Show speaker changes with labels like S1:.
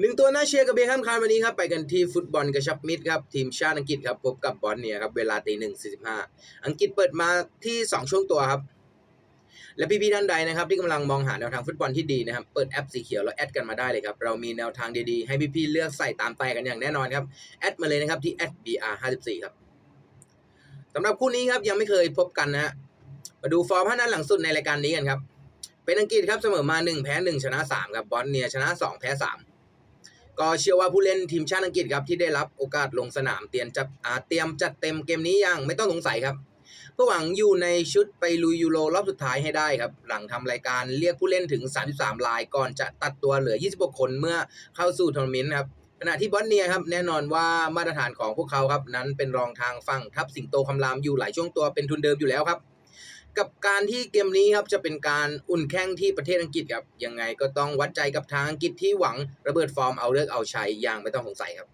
S1: หนึ่งตัวน่าเชียร์กับเบคแฮมคานวันนี้ครับไปกันที่ฟุตบอลกระชับมิตรครับทีมชาติอังกฤษครับพบกับบอลเนี่ยครับเวลาตีหนึ่งสี่สิบห้าอังกฤษเปิดมาที่สองช่วงตัวครับ และพี่ๆท่านใดนะครับที่กำลังมองหาแนวทางฟุตบอลที่ดีนะครับเปิดแอปสีเขียวแล้วแอดกันมาได้เลยครับเรามีแนวทางดีๆ ให้พี่ๆเลือกใส่ตามใจกันอย่างแน่นอนครับแอดมาเลยนะครับที่ @br54 ครับสำหรับคู่นี้ครับยังไม่เคยพบกันนะฮะมาดูฟอร์มห้านัดหลังสุดในรายการนี้กันครับเป็นอังกฤษครับเสมอมา1แพ้1ชนะ3ครับบอลเนียชนะ 2 แพ้3 ก็เชื่อว่าผู้เล่นทีมชาติอังกฤษครับที่ได้รับโอกาสลงสนามเตรียมจัดเตรียมจัดเต็มเกมนี้อย่างไม่ต้องสงสัยครับเพื่อหวังอยู่ในชุดไปลุยยูโรรอบสุดท้ายให้ได้ครับ หลังทำรายการเรียกผู้เล่นถึง 33 รายก่อนจะตัดตัวเหลือ 26 คนเมื่อเข้าสู่ทัวร์นาเมนต์ครับขณะที่บอสเนียครับแน่นอนว่ามาตรฐานของพวกเขาครับนั้นเป็นรองทางฝั่งทัพสิงโตคำรามอยู่หลายช่วงตัวเป็นทุนเดิมอยู่แล้วครับ กับการที่เกมนี้ครับจะเป็นการอุ่นแข้งที่ประเทศอังกฤษครับยังไงก็ต้องวัดใจกับทางอังกฤษที่หวังระเบิดฟอร์มเอาเลิกเอาชัยอย่างไม่ต้องสงสัยครับ